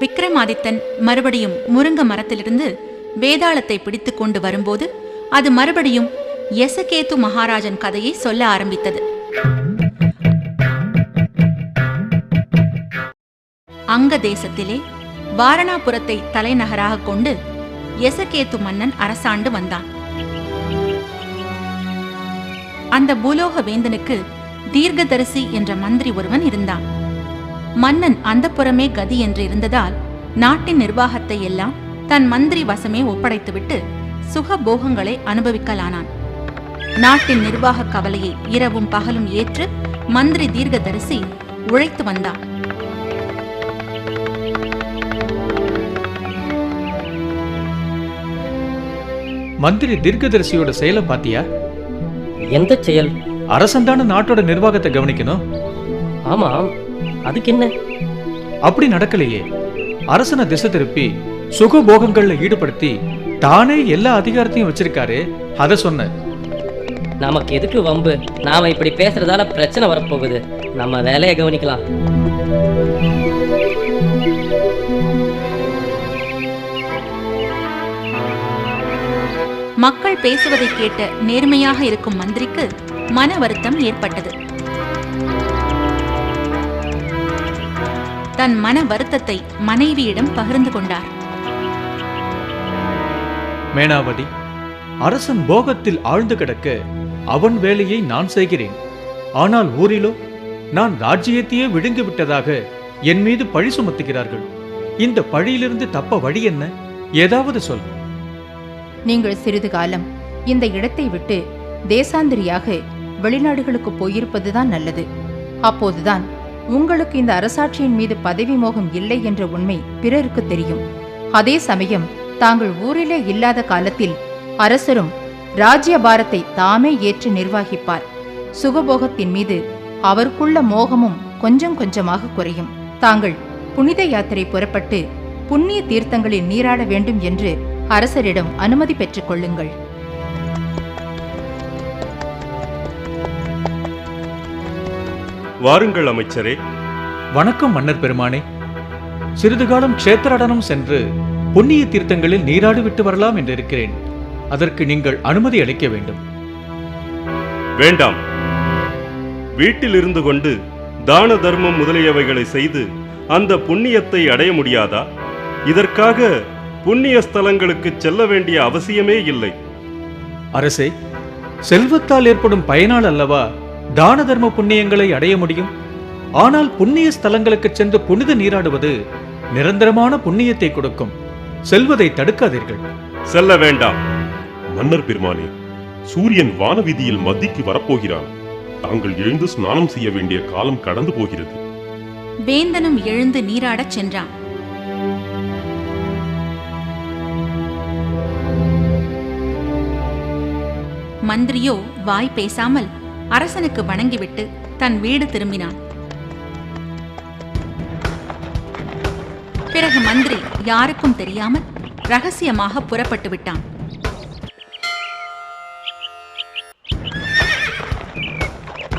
விக்ரமாதித்தன் மறுபடியும் முருங்க மரத்திலிருந்து வேதாளத்தை பிடித்து கொண்டு வரும்போது அது மறுபடியும் எசகேத்து மகாராஜன் கதையை சொல்ல ஆரம்பித்தது. அங்க தேசத்திலே வாரணாபுரத்தை தலைநகராக கொண்டு எசகேத்து மன்னன் அரசாண்டு வந்தான். அந்த பூலோக வேந்தனுக்கு தீர்க்கதரிசி என்ற மந்திரி ஒருவன் இருந்தான். மன்னன் அந்தப்புறமே கதி என்று இருந்ததால் நாட்டின் நிர்வாகத்தை எல்லாம் தன் மந்திரி வசமே ஒப்படைத்துவிட்டு சுகபோகங்களை அனுபவிக்கலானான். நாட்டின் நிர்வாக கவலையை இரவும் பகலும் ஏற்று மந்திரி தீர்க்கதரிசி உழைத்து வந்தான். மந்திரி தீர்க்கதரிசியோட செயலை பாத்தியா? எந்த செயல்? அரசன்தான நாட்டோட நிர்வாகத்தை கவனிக்கணும்? ஆமாம். அதுக்கு என்ன அப்படி நடக்கலையே. அரசனை திசை திருப்பி சுகபோகங்கள்ல ஈடுபடுத்தி தானே எல்லா அதிகாரத்தையும் வச்சிருக்காரு அத சொன்ன. நமக்கு எதுக்கு வம்பு? நாம இப்படி பேசுறதால பிரச்சனை வரப்போகுது. நம்ம வேலையை கவனிக்கலாம். மக்கள் பேசுவதை கேட்ட நேர்மையாக இருக்கும் மந்திரிக்கு மன வருத்தம் ஏற்பட்டது. தன் மன வருத்தத்தை மனைவியிடம் பகிர்ந்து கொண்டார். மேனாவதி அரசன் போகத்தில் ஆழ்ந்து கிடக்க அவன் வேலையை நான் செய்கிறேன். ஆனால் ஊரிலோ நான் ராஜ்யத்தையே விழுங்கி விட்டதாக என் மீது பழி சுமத்துகிறார்கள். இந்த பழியிலிருந்து தப்ப வழி என்ன? ஏதாவது சொல். நீங்கள் சிறிது காலம் இந்த இடத்தை விட்டு தேசாந்திரியாக வெளிநாடுகளுக்கு போயிருப்பதுதான் நல்லது. அப்போதுதான் உங்களுக்கு இந்த அரசாட்சியின் மீது பதவி மோகம் இல்லை என்ற உண்மை பிறருக்கு தெரியும். அதே சமயம் தாங்கள் ஊரிலே இல்லாத காலத்தில் அரசரும் ராஜ்யபாரத்தை தாமே ஏற்று நிர்வாகிப்பார். சுகபோகத்தின் மீது அவருக்குள்ள மோகமும் கொஞ்சம் கொஞ்சமாக குறையும். தாங்கள் புனித யாத்திரை புறப்பட்டு புண்ணிய தீர்த்தங்களில் நீராட வேண்டும் என்று அரசரிடம் அனுமதி பெற்றுக் கொள்ளுங்கள். வாருங்கள் அமைச்சரே. வணக்கம் மன்னர் பெருமானே. சிறிது காலம் க்ஷேத்திராடனம் சென்று புண்ணிய தீர்த்தங்களில் நீராடி விட்டு வரலாம் என்று இருக்கிறேன். அதற்கு நீங்கள் அனுமதி அளிக்க வேண்டும். வேண்டாம். வீட்டில் இருந்து கொண்டு தான தர்மம் முதலியவைகளை செய்து அந்த புண்ணியத்தை அடைய முடியாதா? இதற்காக புண்ணிய ஸ்தலங்களுக்கு செல்ல வேண்டிய அவசியமே இல்லை. அரசே செல்வத்தால் ஏற்படும் பயனால் அல்லவா தான தர்ம புண்ணியங்களை அடைய முடியும். ஆனால் புண்ணிய ஸ்தலங்களுக்கு சென்று புனித நீராடுவது நிரந்தரமான புண்ணியத்தை கொடுக்கும். செல்வதை தடுக்காதீர்கள். செல்ல வேண்டாம். மன்னர் பெருமானே சூரியன் வானவீதியில் மத்திக்கு வரப்போகிறான். தாங்கள் எழுந்து ஸ்நானம் செய்ய வேண்டிய காலம் கடந்து போகிறது. வேந்தனும் எழுந்து நீராடச் சென்றான். மந்திரியோ வாய் பேசாமல் அரசனுக்கு வணங்கிவிட்டு தன் வீடு திரும்பினான். பிறகு மந்திரி யாருக்கும் தெரியாமல் ரகசியமாக புறப்பட்டு விட்டான்.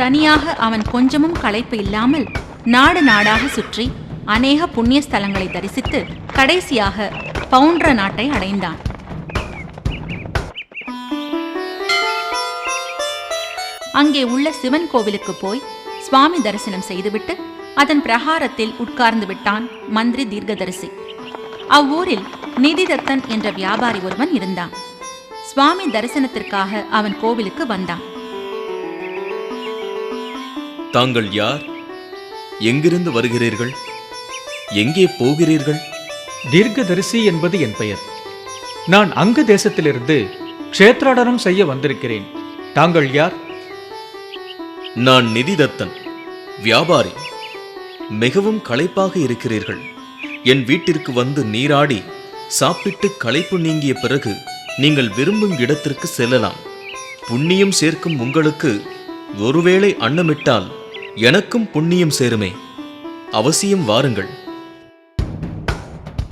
தனியாக அவன் கொஞ்சமும் களைப்பு இல்லாமல் நாடு நாடாக சுற்றி அநேக புண்ணிய ஸ்தலங்களை தரிசித்து கடைசியாக பவுண்ட்ர நாட்டை அடைந்தான். அங்கே உள்ள சிவன் கோவிலுக்கு போய் சுவாமி தரிசனம் செய்துவிட்டு அதன் பிரகாரத்தில் உட்கார்ந்து விட்டான் மந்திரி தீர்க்கதரிசி. அவ்வூரில் நிதிதத்தன் என்ற வியாபாரி ஒருவன் இருந்தான். சுவாமி தரிசனத்திற்காக அவன் கோவிலுக்கு வந்தான். தாங்கள் யார்? எங்கிருந்து வருகிறீர்கள்? எங்கே போகிறீர்கள்? தீர்க்கதரிசி என்பது என் பெயர். நான் அங்க தேசத்திலிருந்து க்ஷேத்ராடனம் செய்ய வந்திருக்கிறேன். தாங்கள் யார்? நான் நிதிதத்தன் வியாபாரி. மிகவும் களைப்பாக இருக்கிறீர்கள். என் வீட்டிற்கு வந்து நீராடி சாப்பிட்டு களைப்பு நீங்கிய பிறகு நீங்கள் விரும்பும் இடத்திற்கு செல்லலாம். புண்ணியம் சேர்க்கும் உங்களுக்கு ஒருவேளை அன்னமிட்டால் எனக்கும் புண்ணியம் சேருமே. அவசியம் வாருங்கள்.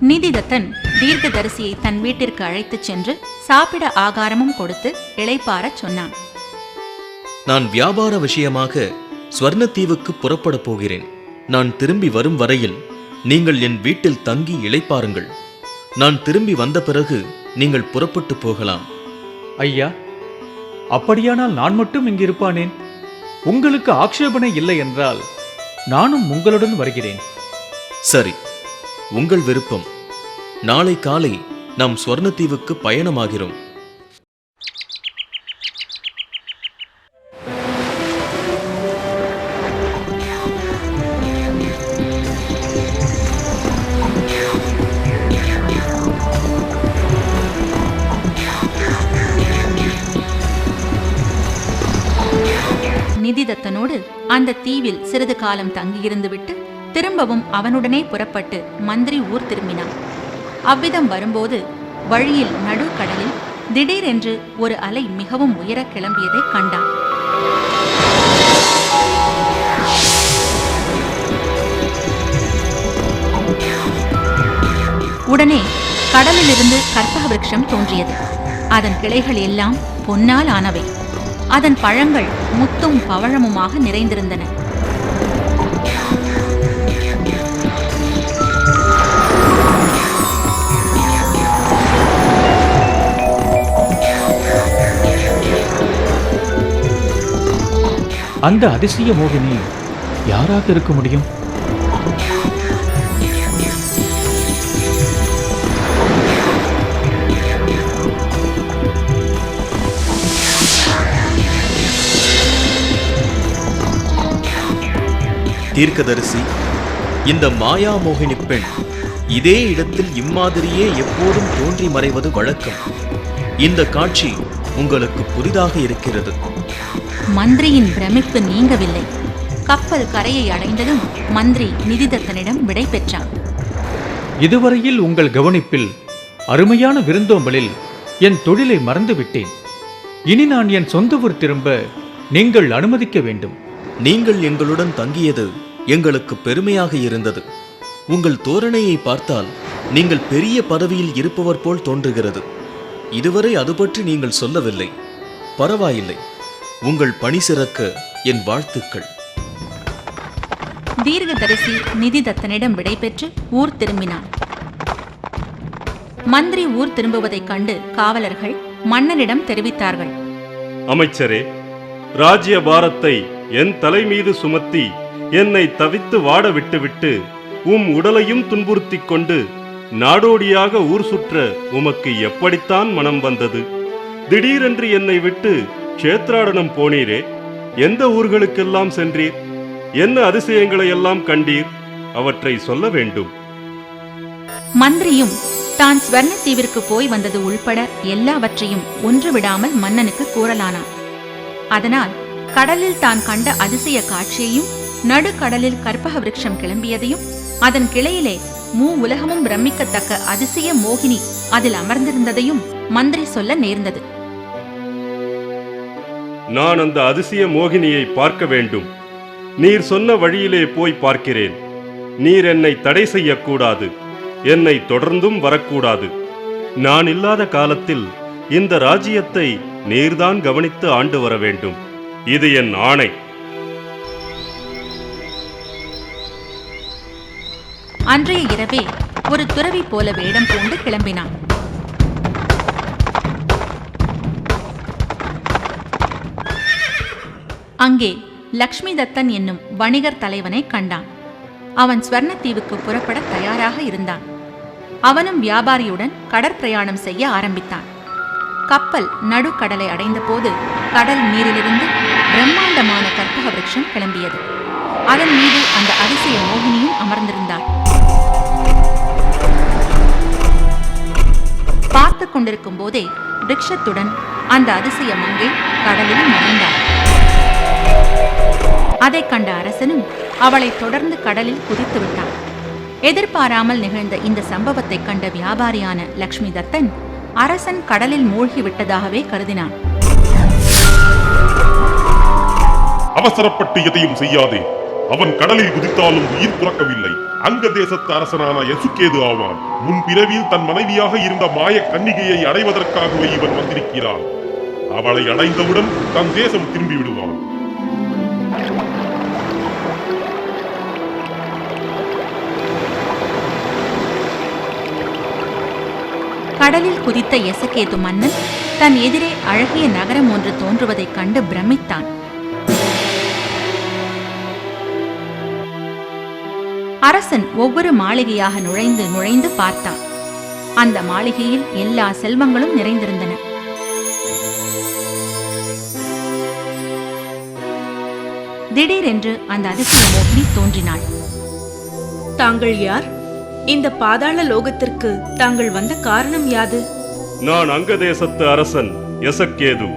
நிதிதத்தன் தீர்க்கதரிசியை தன் வீட்டிற்கு அழைத்துச் சென்று சாப்பிட ஆகாரமும் கொடுத்து இளைப்பாரச் சொன்னான். நான் வியாபார விஷயமாக ஸ்வர்ணத்தீவுக்கு புறப்படப் போகிறேன். நான் திரும்பி வரும் வரையில் நீங்கள் என் வீட்டில் தங்கி இளைப்பாருங்கள். நான் திரும்பி வந்த பிறகு நீங்கள் புறப்பட்டு போகலாம். ஐயா அப்படியானால் நான் மட்டும் இங்கு இருப்பானேன் உங்களுக்கு ஆக்ஷேபனை இல்லை என்றால் நானும் உங்களுடன் வருகிறேன். சரி உங்கள் விருப்பம். நாளை காலை நாம் ஸ்வர்ணத்தீவுக்கு பயணமாகிறோம். அந்த சிறிது காலம் தங்கியிருந்துவிட்டு திரும்பவும் அவனுடனே புறப்பட்டு மந்திரி ஊர் திரும்பினான். அவ்விதம் வரும்போது வழியில் நடுக்கடலில் திடீரென்று ஒரு அலை மிகவும் உயர கிளம்பியதைக் கண்டான். உடனே கடலிலிருந்து கற்பக விருட்சம் தோன்றியது. அதன் கிளைகள் எல்லாம் பொன்னால் ஆனவை. அதன் பழங்கள் முத்தும் பவழமுமாக நிறைந்திருந்தன. அந்த அதிசய மோகினி யாராக இருக்க முடியும்? தீர்க்கதரிசி இந்த மாயா மோகினி பெண் இதே இடத்தில் இம்மாதிரியே எப்போதும் தோன்றி மறைவது வழக்கம். இந்த காட்சி உங்களுக்கு புதிதாக இருக்கிறது. மந்திரியின் பிரமிப்பு நீங்கவில்லை. கப்பல் கரையை அடைந்ததும் மந்திரி நிதிதத்தனிடம் விடை பெற்றான். இதுவரையில் உங்கள் கவனிப்பில் அருமையான விருந்தோம்பலில் என் தொழிலை மறந்துவிட்டேன். இனி நான் என் சொந்த ஊர் திரும்ப நீங்கள் அனுமதிக்க வேண்டும். நீங்கள் எங்களுடன் தங்கியது எங்களுக்கு பெருமையாக இருந்தது. உங்கள் தோரணையை பார்த்தால் நீங்கள் பெரிய பதவியில் இருப்பவர் போல் தோன்றுகிறது. இதுவரை அது பற்றி நீங்கள் சொல்லவில்லை. பரவாயில்லை. உங்கள் பணி சிறக்க என் வாழ்த்துக்கள். தீர்க்கதரிசி நிதிதத்தனிடம் விடை பெற்று ஊர் திரும்பினான் மந்திரி ஊர் திரும்புவதைக் கண்டு காவலர்கள் மன்னனிடம் தெரிவித்தார்கள். அமைச்சரே ராஜ்ய பாரத்தை என் தலை மீது சுமத்தி என்னை தவித்து வாட விட்டுவிட்டு உம் உடலையும் துன்புறுத்திக் கொண்டு நாடோடியாக ஊர் சுற்ற உமக்கு எப்படித்தான் மனம் வந்தது? திடீரென்று என்னை விட்டு க்ஷேத்ராடனம் போனீரே எந்த ஊர்களுக்கெல்லாம் சென்றீர்? என்ன அதிசயங்களை எல்லாம் கண்டீர்? அவற்றை சொல்ல வேண்டும். மந்திரியும் தான் ஸ்வர்ணத்தீவிற்கு போய் வந்தது உள்பட எல்லாவற்றையும் ஒன்று விடாமல் மன்னனுக்கு கூறலானான். அதனால் கடலில் தான் கண்ட அதிசய காட்சியையும் நடுக்கடலில் கற்பக விருட்சம் கிளம்பியதையும் அதன் கிளையிலே மூ உலகமும் பிரமிக்கத்தக்க அதிசய மோகினி அதில் அமர்ந்திருந்ததையும் மந்திரி சொல்ல நேர்ந்தது. நான் அந்த அதிசய மோகினியை பார்க்க வேண்டும். நீர் சொன்ன வழியிலே போய் பார்க்கிறேன். நீர் என்னை தடை செய்யக்கூடாது. என்னை தொடர்ந்தும் வரக்கூடாது. நான் இல்லாத காலத்தில் இந்த ராஜ்யத்தை நீர்தான் கவனித்து ஆண்டு வர வேண்டும். இது என் ஆணை. அன்றைய இரவே ஒரு துறவி போல வேடம் பூண்டு கிளம்பினான். அங்கே லக்ஷ்மி தத்தன் என்னும் வணிகர் தலைவனை கண்டான். அவன் ஸ்வர்ணத்தீவுக்கு புறப்பட தயாராக இருந்தான். அவனும் வியாபாரியுடன் கடற்பிரயாணம் செய்ய ஆரம்பித்தான். கப்பல் நடுக்கடலை அடைந்தபோது கடல் நீரிலிருந்து பிரம்மாண்டமான கற்பக விரட்சம் கிளம்பியது. அதன் மீது அந்த அதிசய மோகினியும் அமர்ந்திருந்தாள் பார்த்து கொண்டிருக்கும் போதே ரிக்ஷத்துடன் அந்த அதிசய மங்கை கடலில் மறைந்தார். அதை கண்ட அரசனும் அவளை தொடர்ந்து கடலில் குதித்து விட்டான். எதிர்பாராமல் நிகழ்ந்த இந்த சம்பவத்தை கண்ட வியாபாரியான லக்ஷ்மி தத்தன் அரசன் கடலில் மூழ்கி விட்டதாகவே கருதினான். அவசரப்பட்டு எதையும் செய்யாதே. அவன் கடலில் குதித்தாலும் உயிர் துறக்கவில்லை அங்க தேசத்து அரசனான எசுக்கேது ஆவான். முன் பிறவியில் தன் மனைவியாக இருந்த மாய கன்னிகையை அடைவதற்காகவே இவன் வந்திருக்கிறான். அவளை அடைந்தவுடன் தன் தேசம் திரும்பி விடுவான் கடலில் குதித்த எசகேது மன்னன் தன் எதிரே அழகிய நகரம் ஒன்று தோன்றுவதைக் கண்டு பிரமித்தான். அரசன் ஒவ்வொரு மாளிகையாக நுழைந்து நுழைந்து பார்த்தான். அந்த மாளிகையில் எல்லா செல்வங்களும் நிறைந்திருந்தன. திடீரென்று அந்த அதிசய மோகினி தோன்றினாள். தாங்கள் யார்? இந்த பாதாள லோகத்திற்கு தாங்கள் வந்த காரணம் யாது? நான் அங்கதேசத்து அரசன் எசக்கேது.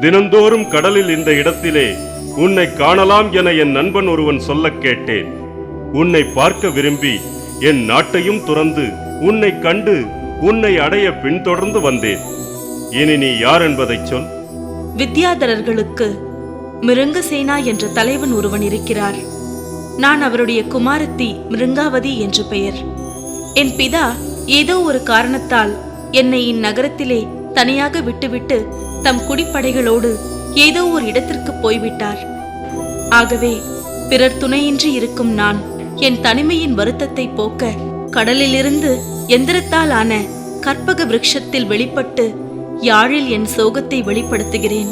தினந்தோறும் கடலில் இந்த இடத்திலே உன்னை காணலாம் என என் நண்பன் ஒருவன் சொல்லக் கேட்டேன். உன்னை பார்க்க விரும்பி என் நாட்டையும் துறந்து உன்னை கண்டு உன்னை அடைய பின்தொடர்ந்து வந்தேன். இனி நீ யார் என்பதை சொல். வித்யாதரர்களுக்கு மிருங்கசேனா என்ற தலைவன் ஒருவன் இருக்கிறார். நான் அவருடைய குமாரத்தி மிருங்காவதி என்று பெயர். என் பிதா ஏதோ ஒரு காரணத்தால் என்னை இந்நகரத்திலே தனியாக விட்டுவிட்டு தம் குடிப்படைகளோடு ஏதோ ஒரு இடத்திற்கு போய்விட்டார். ஆகவே பிறர் துணையின்றி இருக்கும் நான் என் தனிமையின் வருத்தத்தை போக்க கடலிலிருந்து எந்திரத்தால் ஆன கற்பக விருட்சத்தில் வெளிப்பட்டு யாழில் என் சோகத்தை வெளிப்படுத்துகிறேன்.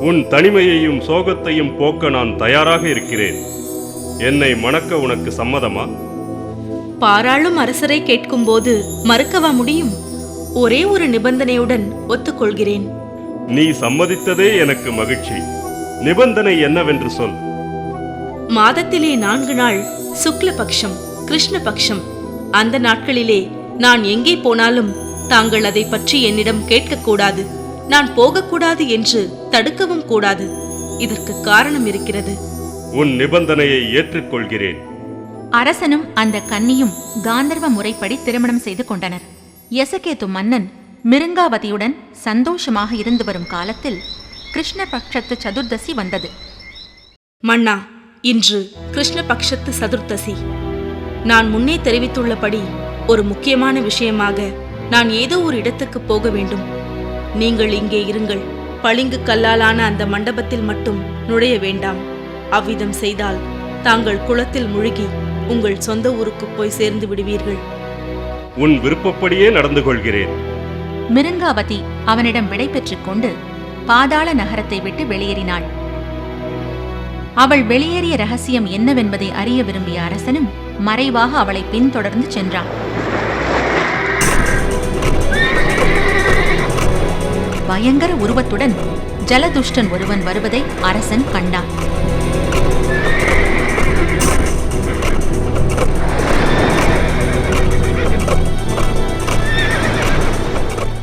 உன் தனிமையையும் சோகத்தையும் போக்க நான் தயாராக இருக்கிறேன். என்னை மணக்க உனக்கு சம்மதமா? பாராளும் அரசரை கேட்கும்போது மறுக்கவா முடியும்? ஒரே ஒரு நிபந்தனையுடன் ஒத்துக்கொள்கிறேன். நீ சம்மதித்ததே எனக்கு மகிழ்ச்சி. நிபந்தனை என்னவென்று சொல். மாதத்திலே நான்கு நாள் சுக்லபக்ஷம் கிருஷ்ணபக்ஷம். அந்த நாட்களிலே நான் எங்கே போனாலும் தாங்கள் அதை பற்றி என்னிடம் கேட்கக்கூடாது. நான் போகக்கூடாது என்று தடுக்கவும் கூடாது. இதற்கு காரணம் இருக்கிறது. உன் நிபந்தனையை ஏற்றுக்கொள்கிறேன். அரசனும் அந்த கன்னியும் காந்தர்வ முறைப்படி திருமணம் செய்து கொண்டனர். எசகேது மன்னன் மிருங்காவதியுடன் சந்தோஷமாக இருந்து வரும் காலத்தில் கிருஷ்ணபக்ஷத்து சதுர்தசி வந்தது. மன்னா இன்று கிருஷ்ணபக்ஷத்து சதுர்த்தசி. நான் முன்னே தெரிவித்துள்ளபடி ஒரு முக்கியமான விஷயமாக நான் ஏதோ ஒரு இடத்துக்கு போக வேண்டும். நீங்கள் இங்கே இருங்கள். பளிங்கு கல்லாலான அந்த மண்டபத்தில் மட்டும் நுழைய வேண்டாம். அவ்விதம் செய்தால் தாங்கள் குளத்தில் முழுகி உங்கள் சொந்த ஊருக்கு போய் சேர்ந்து விடுவீர்கள். உன் விருப்பப்படியே நடந்து கொள்கிறேன். மிருங்காவதி அவனிடம் விடை பெற்றுக் கொண்டு பாதாள நகரத்தை விட்டு வெளியேறினாள். அவள் வெளியேறிய ரகசியம் என்னவென்பதை அறிய விரும்பிய அரசனும் மறைவாக அவளை பின்தொடர்ந்து சென்றான். பயங்கர உருவத்துடன் ஜலதுஷ்டன் ஒருவன் வருவதை அரசன் கண்டான்.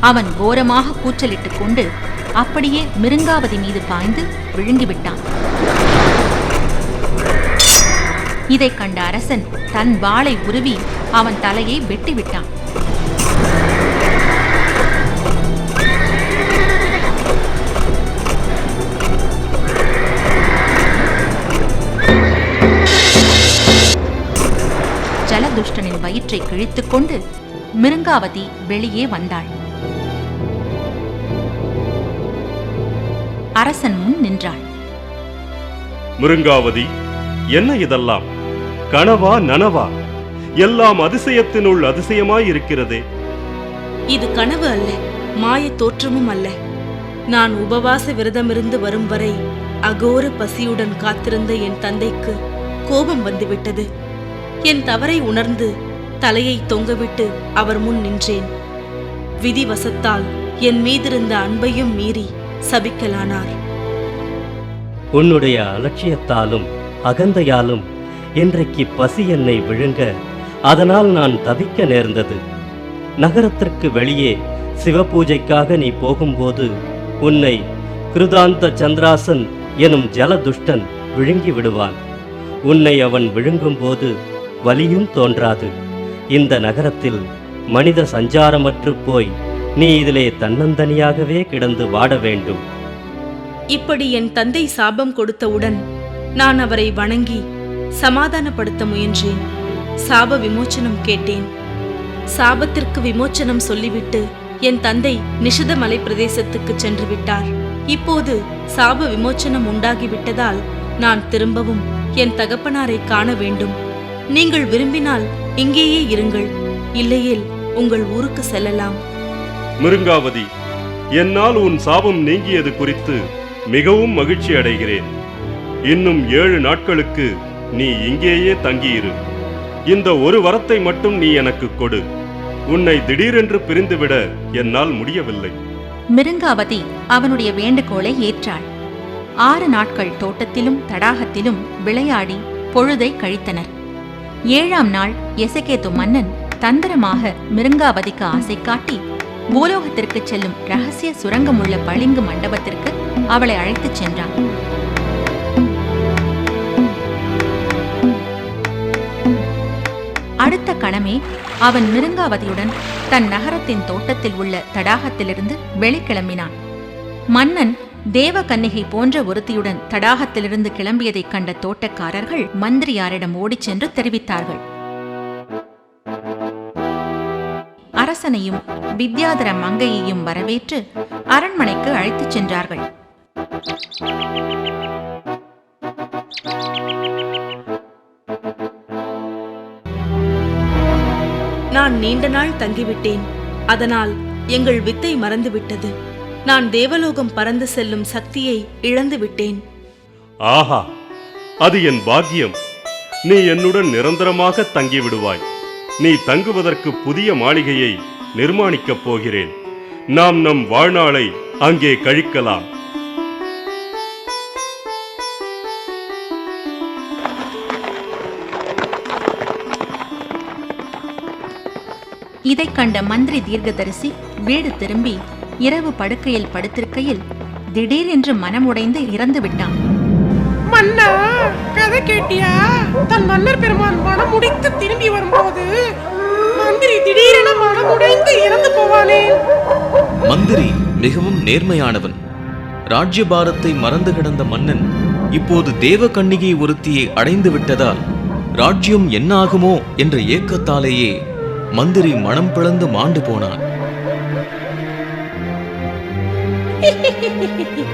அவன் கோரமாக கூச்சலிட்டுக் கொண்டு அப்படியே மிருங்காவதி மீது பாய்ந்து விழுங்கிவிட்டான். இதைக் கண்ட அரசன் தன் வாளை உருவி அவன் தலையை வெட்டிவிட்டான். ஜலதுஷ்டனின் வயிற்றை கிழித்துக் கொண்டு மிருங்காவதி வெளியே வந்தாள். அரசன் முன் நின்றாள். மிருங்காவதி என்ன இதெல்லாம்? கனவா நனவா? எல்லாம் அதிசயத்தினுள் அதிசயமாய் இருக்கிறதே இது கனவு அல்ல மாய தோற்றமும் அல்ல. நான் உபவாச விரதமிருந்து வரும் வரை அகோர பசியுடன் காத்திருந்த என் தந்தைக்கு கோபம் வந்துவிட்டது. என் தவறை உணர்ந்து தலையை தொங்கவிட்டு அவர் முன் நின்றேன். விதிவசத்தால் என் மீதிருந்த அன்பையும் மீறி சபிக்கலானார். உன்னுடைய அலட்சியத்தாலும் அகந்தையாலும் இன்றைக்கு பசி என்னை விழுங்க. அதனால் நான் தவிக்க நேர்ந்தது. நகரத்திற்கு வெளியே சிவபூஜைக்காக நீ போகும்போது உன்னை கிருதாந்த சந்திராசன் எனும் ஜலதுஷ்டன் விழுங்கி விடுவான். உன்னை அவன் விழுங்கும்போது வலியும் தோன்றாது. இந்த நகரத்தில் மனித சஞ்சாரமற்று போய் நீ இதிலே தன்னந்தனியாகவே கிடந்து வாட வேண்டும். இப்படி என் தந்தை சாபம் கொடுத்தவுடன் நான் அவரை வணங்கி சமாதானப்படுத்த முயன்றேன். சாப விமோச்சனம் கேட்டேன். சாபத்திற்கு விமோச்சனம் சொல்லிவிட்டு என் தந்தை நிஷிதமலை பிரதேசத்துக்கு சென்று விட்டார். இப்போது சாப விமோச்சனம் உண்டாகிவிட்டதால் நான் திரும்பவும் என் தகப்பனாரை காண வேண்டும். நீங்கள் விரும்பினால் இங்கேயே இருங்கள். இல்லையேல் உங்கள் ஊருக்கு செல்லலாம். மிருங்காவதி என்னால் உன் சாபம் நீங்கியது குறித்து மிகவும் மகிழ்ச்சி அடைகிறேன் இன்னும் ஏழு நாட்களுக்கு நீ இங்கேயே தங்கியிரு. இந்த ஒரு வரத்தை மட்டும் நீ எனக்கு கொடு. உன்னை திடீரென்று பிரிந்துவிட என்னால் முடியவில்லை. மிருங்காவதி அவனுடைய வேண்டுகோளை ஏற்றாள். ஆறு நாட்கள் தோட்டத்திலும் தடாகத்திலும் விளையாடி பொழுதை கழித்தனர். ஏழாம் நாள் எசகேது மன்னன் தந்திரமாக மிருங்காவதிக்கு ஆசை காட்டி பூலோகத்திற்கு செல்லும் ரகசிய சுரங்கமுள்ள பளிங்கு மண்டபத்திற்கு அவளை அழைத்துச் சென்றான். அடுத்த கணமே அவன் மிருங்காவதியுடன் தன் நகரத்தின் தோட்டத்தில் உள்ள தடாகத்திலிருந்து வெளிக்கிளம்பினான். மன்னன் தேவகன்னிகை போன்ற ஒருத்தியுடன் தடாகத்திலிருந்து கிளம்பியதைக் கண்ட தோட்டக்காரர்கள் மந்திரியாரிடம் ஓடிச் சென்று தெரிவித்தார்கள். அரசனையும் வித்யாதர மங்கையையும் வரவேற்று அரண்மனைக்கு அழைத்துச் சென்றார்கள். நான் நீண்ட நாள் தங்கிவிட்டேன். அதனால் எங்கள் வித்தை மறந்துவிட்டது. நான் தேவலோகம் பறந்து செல்லும் சக்தியை இழந்து விட்டேன். ஆஹா அது என் பாக்கியம். நீ என்னுடன் நிரந்தரமாக தங்கிவிடுவாய். நீ தங்குவதற்கு புதிய மாளிகையை நிர்மாணிக்கப் போகிறேன். நாம் நம் வாழ்நாளை அங்கே கழிக்கலாம். இதைக் கண்ட மந்திரி தீர்க்கதரிசி வீடு திரும்பி இரவு படுக்கையில் படுத்திருக்கையில் திடீரென்று மனமுடைந்து இறந்து விட்டான். மன்னா கதை கேட்டியா? தன் மன்னர் பெருமான் மனம் முடித்து திரும்பி வரும்போது மந்திரி திடீரென மனம் உடைந்து இறந்து போவானே. மந்திரி மிகவும் நேர்மையானவன். ராஜ்யபாரத்தை மறந்து கிடந்த மன்னன் இப்போது தேவகன்னிகை ஒருத்தியை அடைந்து விட்டதால் ராஜ்யம் என்ன ஆகுமோ என்ற ஏக்கத்தாலேயே மந்திரி மனம் பிளந்து மாண்டு போனான்.